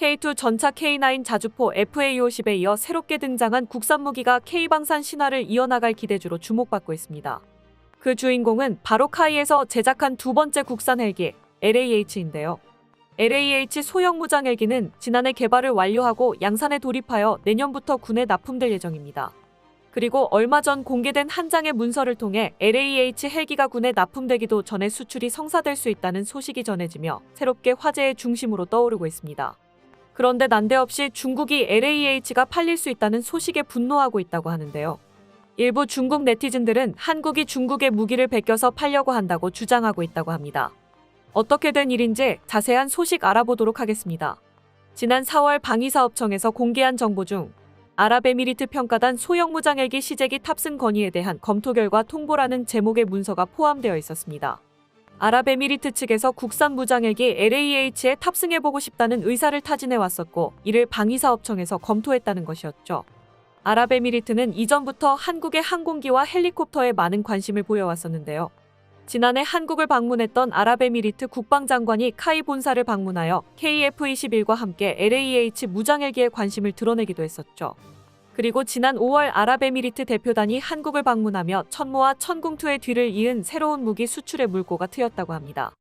K2 전차 K9 자주포 FA50에 이어 새롭게 등장한 국산 무기가 K방산 신화를 이어나갈 기대주로 주목받고 있습니다. 그 주인공은 바로 카이에서 제작한 두 번째 국산 헬기 LAH인데요. LAH 소형 무장 헬기는 지난해 개발을 완료하고 양산에 돌입하여 내년부터 군에 납품될 예정입니다. 그리고 얼마 전 공개된 한 장의 문서를 통해 LAH 헬기가 군에 납품되기도 전에 수출이 성사될 수 있다는 소식이 전해지며 새롭게 화제의 중심으로 떠오르고 있습니다. 그런데 난데없이 중국이 LAH가 팔릴 수 있다는 소식에 분노하고 있다고 하는데요. 일부 중국 네티즌들은 한국이 중국의 무기를 베껴서 팔려고 한다고 주장하고 있다고 합니다. 어떻게 된 일인지 자세한 소식 알아보도록 하겠습니다. 지난 4월 방위사업청에서 공개한 정보 중 아랍에미리트 평가단 소형 무장헬기 시제기 탑승 건의에 대한 검토 결과 통보라는 제목의 문서가 포함되어 있었습니다. 아랍에미리트 측에서 국산 무장헬기 LAH에 탑승해보고 싶다는 의사를 타진해 왔었고 이를 방위사업청에서 검토했다는 것이었죠. 아랍에미리트는 이전부터 한국의 항공기와 헬리콥터에 많은 관심을 보여왔었는데요. 지난해 한국을 방문했던 아랍에미리트 국방장관이 카이 본사를 방문하여 KF-21과 함께 LAH 무장헬기에 관심을 드러내기도 했었죠. 그리고 지난 5월 아랍에미리트 대표단이 한국을 방문하며 천모와 천궁투의 뒤를 이은 새로운 무기 수출의 물꼬가 트였다고 합니다.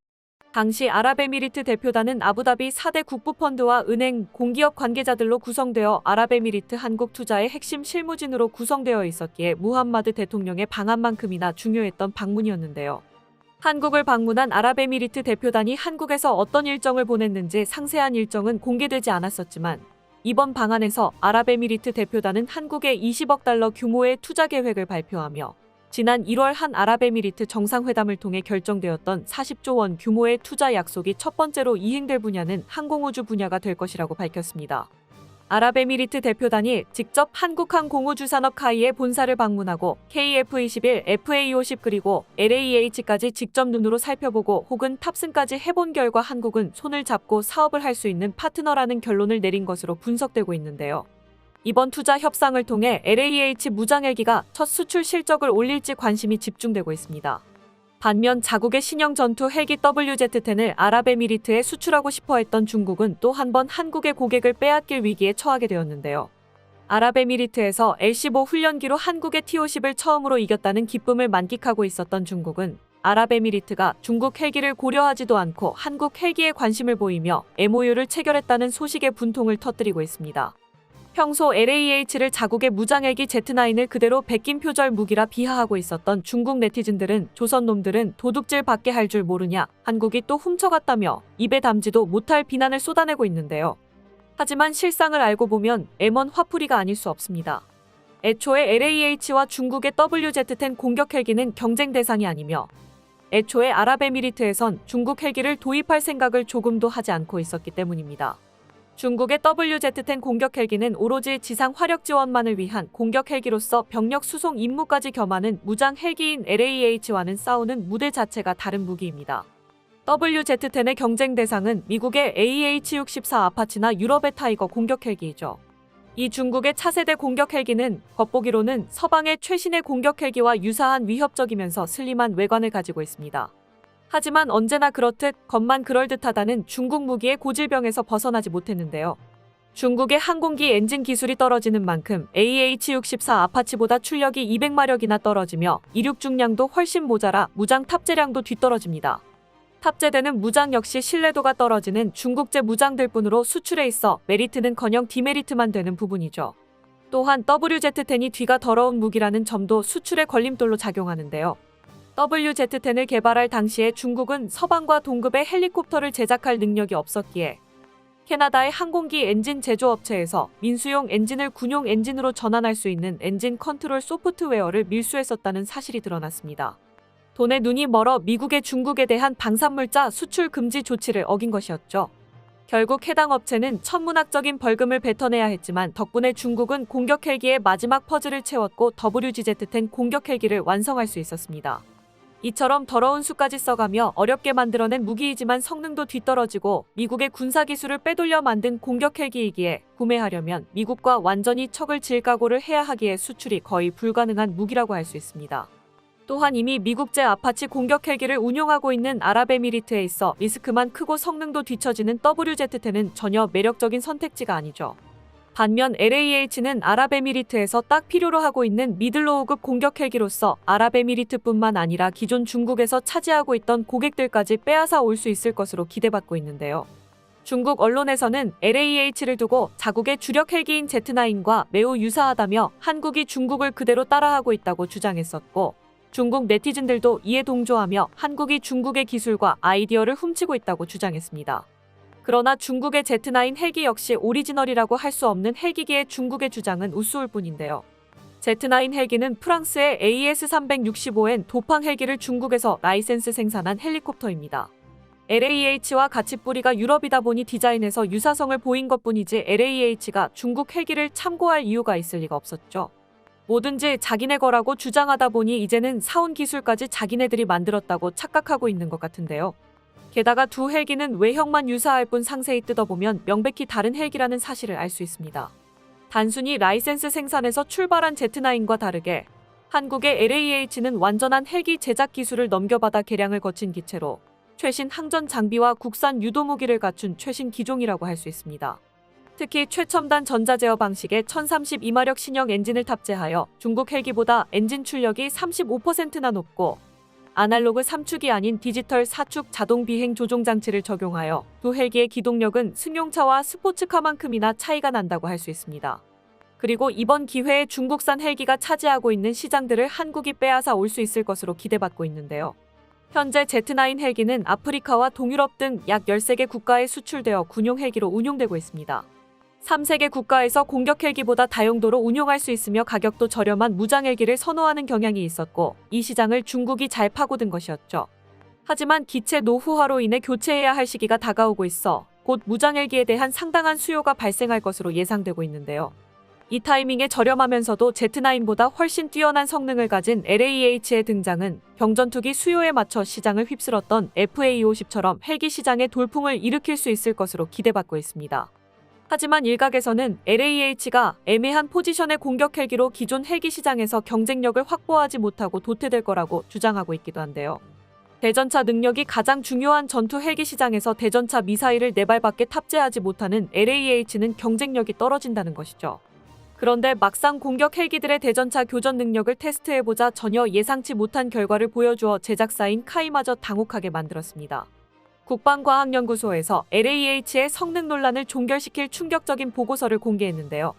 당시 아랍에미리트 대표단은 아부다비 4대 국부펀드와 은행, 공기업 관계자들로 구성되어 아랍에미리트 한국 투자의 핵심 실무진으로 구성되어 있었기에 무함마드 대통령의 방한만큼이나 중요했던 방문이었는데요. 한국을 방문한 아랍에미리트 대표단이 한국에서 어떤 일정을 보냈는지 상세한 일정은 공개되지 않았었지만 이번 방안에서 아랍에미리트 대표단은 한국에 20억 달러 규모의 투자 계획을 발표하며 지난 1월 한 아랍에미리트 정상회담을 통해 결정되었던 40조 원 규모의 투자 약속이 첫 번째로 이행될 분야는 항공우주 분야가 될 것이라고 밝혔습니다. 아랍에미리트 대표단이 직접 한국항 공우주산업 카이의 본사를 방문하고 KF-21, FA-50 그리고 LAH까지 직접 눈으로 살펴보고 혹은 탑승까지 해본 결과 한국은 손을 잡고 사업을 할 수 있는 파트너라는 결론을 내린 것으로 분석되고 있는데요. 이번 투자 협상을 통해 LAH 무장헬기가 첫 수출 실적을 올릴지 관심이 집중되고 있습니다. 반면 자국의 신형 전투 헬기 WZ-10을 아랍에미리트에 수출하고 싶어 했던 중국은 또 한 번 한국의 고객을 빼앗길 위기에 처하게 되었는데요. 아랍에미리트에서 L-15 훈련기로 한국의 T-50을 처음으로 이겼다는 기쁨을 만끽하고 있었던 중국은 아랍에미리트가 중국 헬기를 고려하지도 않고 한국 헬기에 관심을 보이며 MOU를 체결했다는 소식에 분통을 터뜨리고 있습니다. 평소 LAH를 자국의 무장헬기 Z9을 그대로 베낀 표절 무기라 비하하고 있었던 중국 네티즌들은 조선 놈들은 도둑질 받게 할 줄 모르냐 한국이 또 훔쳐갔다며 입에 담지도 못할 비난을 쏟아내고 있는데요. 하지만 실상을 알고 보면 M1 화풀이가 아닐 수 없습니다. 애초에 LAH와 중국의 WZ-10 공격 헬기는 경쟁 대상이 아니며 애초에 아랍에미리트에선 중국 헬기를 도입할 생각을 조금도 하지 않고 있었기 때문입니다. 중국의 WZ-10 공격 헬기는 오로지 지상 화력 지원만을 위한 공격 헬기로서 병력 수송 임무까지 겸하는 무장 헬기인 LAH와는 싸우는 무대 자체가 다른 무기입니다. WZ-10의 경쟁 대상은 미국의 AH-64 아파치나 유럽의 타이거 공격 헬기이죠. 이 중국의 차세대 공격 헬기는 겉보기로는 서방의 최신의 공격 헬기와 유사한 위협적이면서 슬림한 외관을 가지고 있습니다. 하지만 언제나 그렇듯 겉만 그럴듯하다는 중국 무기의 고질병에서 벗어나지 못했는데요. 중국의 항공기 엔진 기술이 떨어지는 만큼 AH-64 아파치보다 출력이 200마력이나 떨어지며 이륙 중량도 훨씬 모자라 무장 탑재량도 뒤떨어집니다. 탑재되는 무장 역시 신뢰도가 떨어지는 중국제 무장들 뿐으로 수출에 있어 메리트는 커녕 디메리트만 되는 부분이죠. 또한 WZ-10이 뒤가 더러운 무기라는 점도 수출의 걸림돌로 작용하는데요. WZ-10을 개발할 당시에 중국은 서방과 동급의 헬리콥터를 제작할 능력이 없었기에 캐나다의 항공기 엔진 제조업체에서 민수용 엔진을 군용 엔진으로 전환할 수 있는 엔진 컨트롤 소프트웨어를 밀수했었다는 사실이 드러났습니다. 돈에 눈이 멀어 미국의 중국에 대한 방산물자 수출 금지 조치를 어긴 것이었죠. 결국 해당 업체는 천문학적인 벌금을 뱉어내야 했지만 덕분에 중국은 공격 헬기의 마지막 퍼즐을 채웠고 WGZ-10 공격 헬기를 완성할 수 있었습니다. 이처럼 더러운 수까지 써가며 어렵게 만들어낸 무기이지만 성능도 뒤떨어지고 미국의 군사 기술을 빼돌려 만든 공격 헬기이기에 구매하려면 미국과 완전히 척을 질 각오를 해야 하기에 수출이 거의 불가능한 무기라고 할 수 있습니다. 또한 이미 미국제 아파치 공격 헬기를 운용하고 있는 아랍에미리트에 있어 리스크만 크고 성능도 뒤처지는 WZ-10은 전혀 매력적인 선택지가 아니죠. 반면 LAH는 아랍에미리트에서 딱 필요로 하고 있는 미들로우급 공격 헬기로서 아랍에미리트뿐만 아니라 기존 중국에서 차지하고 있던 고객들까지 빼앗아 올 수 있을 것으로 기대받고 있는데요. 중국 언론에서는 LAH를 두고 자국의 주력 헬기인 Z9과 매우 유사하다며 한국이 중국을 그대로 따라하고 있다고 주장했었고 중국 네티즌들도 이에 동조하며 한국이 중국의 기술과 아이디어를 훔치고 있다고 주장했습니다. 그러나 중국의 Z9 헬기 역시 오리지널이라고 할 수 없는 헬기계의 중국의 주장은 우스울 뿐인데요. Z9 헬기는 프랑스의 AS365N 도팡 헬기를 중국에서 라이센스 생산한 헬리콥터입니다. LAH와 같이 뿌리가 유럽이다 보니 디자인에서 유사성을 보인 것뿐이지 LAH가 중국 헬기를 참고할 이유가 있을 리가 없었죠. 뭐든지 자기네 거라고 주장하다 보니 이제는 사온 기술까지 자기네들이 만들었다고 착각하고 있는 것 같은데요. 게다가 두 헬기는 외형만 유사할 뿐 상세히 뜯어보면 명백히 다른 헬기라는 사실을 알 수 있습니다. 단순히 라이센스 생산에서 출발한 Z9과 다르게 한국의 LAH는 완전한 헬기 제작 기술을 넘겨받아 개량을 거친 기체로 최신 항전 장비와 국산 유도 무기를 갖춘 최신 기종이라고 할 수 있습니다. 특히 최첨단 전자제어 방식의 1032마력 신형 엔진을 탑재하여 중국 헬기보다 엔진 출력이 35%나 높고 아날로그 3축이 아닌 디지털 4축 자동 비행 조종 장치를 적용하여 두 헬기의 기동력은 승용차와 스포츠카만큼이나 차이가 난다고 할 수 있습니다. 그리고 이번 기회에 중국산 헬기가 차지하고 있는 시장들을 한국이 빼앗아 올 수 있을 것으로 기대받고 있는데요. 현재 Z9 헬기는 아프리카와 동유럽 등 약 13개 국가에 수출되어 군용 헬기로 운용되고 있습니다. 3세계 국가에서 공격 헬기보다 다용도로 운용할 수 있으며 가격도 저렴한 무장 헬기를 선호하는 경향이 있었고 이 시장을 중국이 잘 파고든 것이었죠. 하지만 기체 노후화로 인해 교체해야 할 시기가 다가오고 있어 곧 무장 헬기에 대한 상당한 수요가 발생할 것으로 예상되고 있는데요. 이 타이밍에 저렴하면서도 Z9보다 훨씬 뛰어난 성능을 가진 LAH의 등장은 경전투기 수요에 맞춰 시장을 휩쓸었던 FA50처럼 헬기 시장의 돌풍을 일으킬 수 있을 것으로 기대받고 있습니다. 하지만 일각에서는 LAH가 애매한 포지션의 공격 헬기로 기존 헬기 시장에서 경쟁력을 확보하지 못하고 도태될 거라고 주장하고 있기도 한데요. 대전차 능력이 가장 중요한 전투 헬기 시장에서 대전차 미사일을 네 발밖에 탑재하지 못하는 LAH는 경쟁력이 떨어진다는 것이죠. 그런데 막상 공격 헬기들의 대전차 교전 능력을 테스트해보자 전혀 예상치 못한 결과를 보여주어 제작사인 카이마저 당혹하게 만들었습니다. 국방과학연구소에서 LAH의 성능 논란을 종결시킬 충격적인 보고서를 공개했는데요.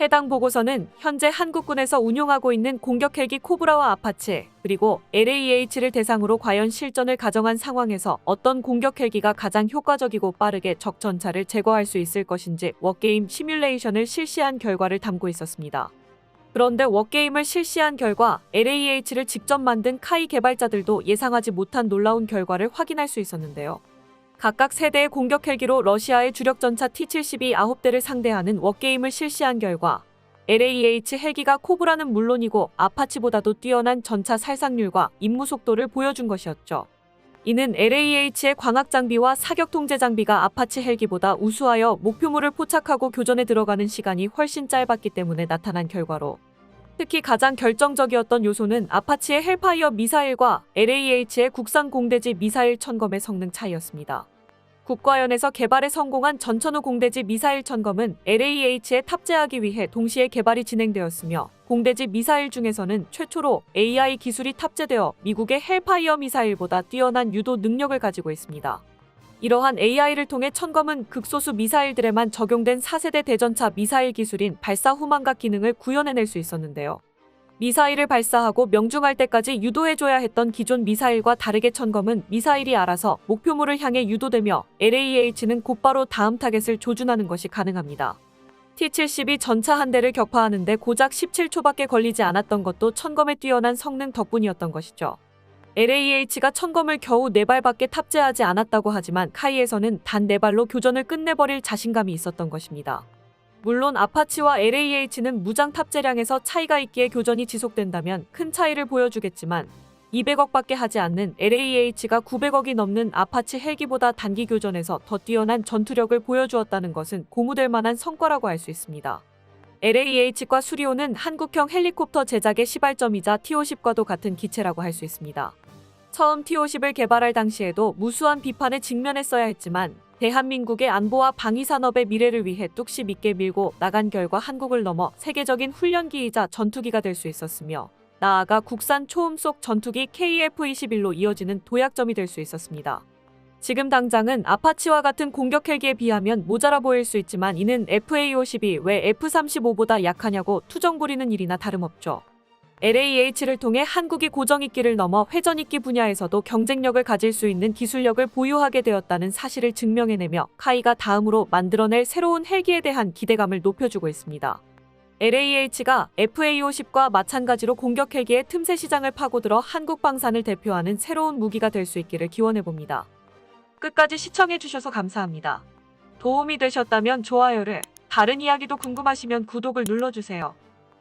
해당 보고서는 현재 한국군에서 운용하고 있는 공격 헬기 코브라와 아파치, 그리고 LAH를 대상으로 과연 실전을 가정한 상황에서 어떤 공격 헬기가 가장 효과적이고 빠르게 적 전차를 제거할 수 있을 것인지 워게임 시뮬레이션을 실시한 결과를 담고 있었습니다. 그런데 워게임을 실시한 결과 LAH를 직접 만든 카이 개발자들도 예상하지 못한 놀라운 결과를 확인할 수 있었는데요. 각각 세대의 공격 헬기로 러시아의 주력 전차 T-72 9대를 상대하는 워게임을 실시한 결과 LAH 헬기가 코브라는 물론이고 아파치보다도 뛰어난 전차 살상률과 임무 속도를 보여준 것이었죠. 이는 LAH의 광학 장비와 사격 통제 장비가 아파치 헬기보다 우수하여 목표물을 포착하고 교전에 들어가는 시간이 훨씬 짧았기 때문에 나타난 결과로 특히 가장 결정적이었던 요소는 아파치의 헬파이어 미사일과 LAH의 국산 공대지 미사일 천검의 성능 차이였습니다. 국과연에서 개발에 성공한 전천후 공대지 미사일 천검은 LAH에 탑재하기 위해 동시에 개발이 진행되었으며 공대지 미사일 중에서는 최초로 AI 기술이 탑재되어 미국의 헬파이어 미사일보다 뛰어난 유도 능력을 가지고 있습니다. 이러한 AI를 통해 천검은 극소수 미사일들에만 적용된 4세대 대전차 미사일 기술인 발사 후망각 기능을 구현해낼 수 있었는데요. 미사일을 발사하고 명중할 때까지 유도해줘야 했던 기존 미사일과 다르게 천검은 미사일이 알아서 목표물을 향해 유도되며 LAH는 곧바로 다음 타겟을 조준하는 것이 가능합니다. T-72 전차 한 대를 격파하는데 고작 17초밖에 걸리지 않았던 것도 천검의 뛰어난 성능 덕분이었던 것이죠. LAH가 천검을 겨우 4발밖에 탑재하지 않았다고 하지만 카이에서는 단 4발로 교전을 끝내버릴 자신감이 있었던 것입니다. 물론 아파치와 LAH는 무장 탑재량에서 차이가 있기에 교전이 지속된다면 큰 차이를 보여주겠지만 200억밖에 하지 않는 LAH가 900억이 넘는 아파치 헬기보다 단기 교전에서 더 뛰어난 전투력을 보여주었다는 것은 고무될 만한 성과라고 할 수 있습니다. LAH과 수리오는 한국형 헬리콥터 제작의 시발점이자 T-50과도 같은 기체라고 할 수 있습니다. 처음 T-50을 개발할 당시에도 무수한 비판에 직면했어야 했지만 대한민국의 안보와 방위 산업의 미래를 위해 뚝심 있게 밀고 나간 결과 한국을 넘어 세계적인 훈련기이자 전투기가 될 수 있었으며 나아가 국산 초음속 전투기 KF-21로 이어지는 도약점이 될 수 있었습니다. 지금 당장은 아파치와 같은 공격 헬기에 비하면 모자라 보일 수 있지만 이는 FA-50이 왜 F-35보다 약하냐고 투정 부리는 일이나 다름없죠. LAH를 통해 한국이 고정익기를 넘어 회전익기 분야에서도 경쟁력을 가질 수 있는 기술력을 보유하게 되었다는 사실을 증명해내며 카이가 다음으로 만들어낼 새로운 헬기에 대한 기대감을 높여주고 있습니다. LAH가 FA-50과 마찬가지로 공격 헬기의 틈새 시장을 파고들어 한국 방산을 대표하는 새로운 무기가 될 수 있기를 기원해봅니다. 끝까지 시청해주셔서 감사합니다. 도움이 되셨다면 좋아요를, 다른 이야기도 궁금하시면 구독을 눌러주세요.